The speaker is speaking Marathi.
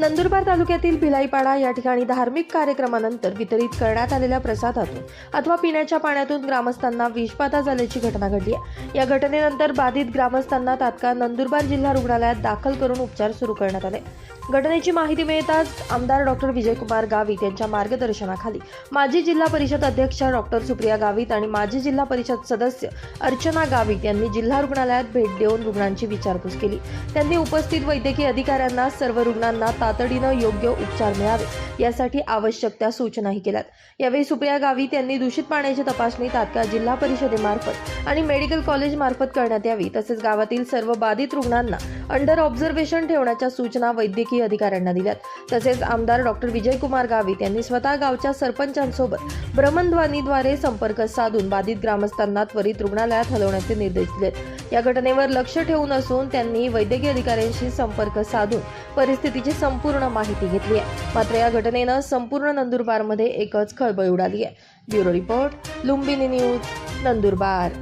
नंदुरबार तालुक्यातील भिलाईपाडा या ठिकाणी धार्मिक कार्यक्रमानंतर वितरित करण्यात आलेल्या प्रसादातून अथवा पिण्याच्या पाण्यातून ग्रामस्थांना विषबाधा झाल्याची घटना घडली आहे. या घटनेनंतर बाधित ग्रामस्थांना तात्काळ नंदुरबार जिल्हा रुग्णालयात दाखल करून उपचार सुरू करण्यात आले. घटनेची माहिती मिळताच आमदार डॉक्टर विजयकुमार गावित यांच्या मार्गदर्शनाखाली माजी जिल्हा परिषद अध्यक्ष डॉक्टर सुप्रिया गावित आणि माजी जिल्हा परिषद सदस्य अर्चना गावित यांनी जिल्हा रुग्णालयात भेट देऊन रुग्णांची विचारपूस केली. त्यांनी उपस्थित वैद्यकीय अधिकाऱ्यांना सर्व रुग्णांना तातडीनं योग्य उपचार मिळावे यासाठी आवश्यक त्या सूचनाही केल्यात. यावेळी सुप्रिया गावित यांनी दूषित पाण्याची तपासणी तात्काळ जिल्हा परिषदेमार्फत आणि मेडिकल कॉलेज मार्फत करण्यात यावी तसेच गावातील सर्व बाधित रुग्णांना अंडर ऑब्झर्वेशन ठेवण्याच्या सूचना वैद्यकीय अधिकाऱ्यांना दिल्यात. तसेच आमदार डॉक्टर विजयकुमार गावित यांनी स्वतः गावच्या सरपंचांसोबत भ्रमणध्वनीद्वारे संपर्क साधून बाधित ग्रामस्थांना त्वरित रुग्णालयात हलवण्याचे निर्देश दिलेत. या घटनेवर लक्ष ठेवून असून त्यांनी वैद्यकीय अधिकाऱ्यांशी संपर्क साधून परिस्थितीची संपूर्ण माहिती घेतली आहे. मात्र या घटनेनं संपूर्ण नंदुरबारमध्ये एकच खळबळ उडाली आहे. Bureau report Lumbini news Nandurbar.